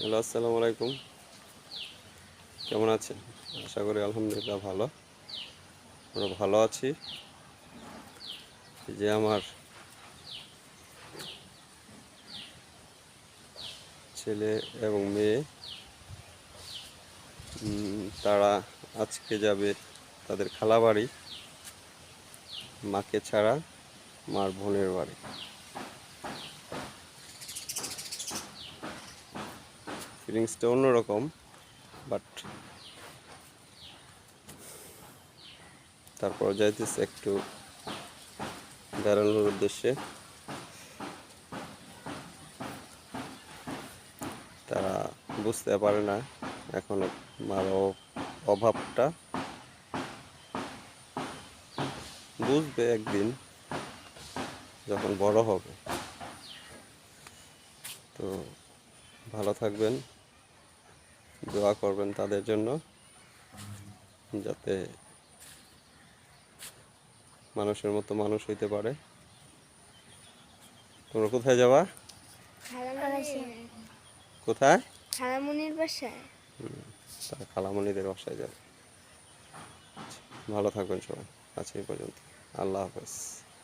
Hello, আসসালামু আলাইকুম। কেমন আছেন? আশা করি আলহামদুলিল্লাহ ভালো। আমরা ভালো আছি। যে আমার ছেলে এবং মেয়ে তারা আজকে যাবে তাদের খালা বাড়ি মাকে ছাড়া মার বোনের বাড়ি। ফিলিংসটা অন্যরকম বাট তারপর যাইতেছে একটু বেড়ানোর উদ্দেশ্যে। তারা বুঝতে পারে না এখন মার অভাবটা। বুঝবে একদিন যখন বড় হবে। তো ভালো থাকবেন। দোয়া করবেন তাদের জন্য যাতে মানুষের মতো মানুষ হইতে পারে। তোমরা কোথায় যাবা? কোথায়? খালামনির বাসায়। তারা খালামণিদের বাসায় যাবে। ভালো থাকবেন সবাই। আজকে এই পর্যন্ত। আল্লাহ হাফেজ।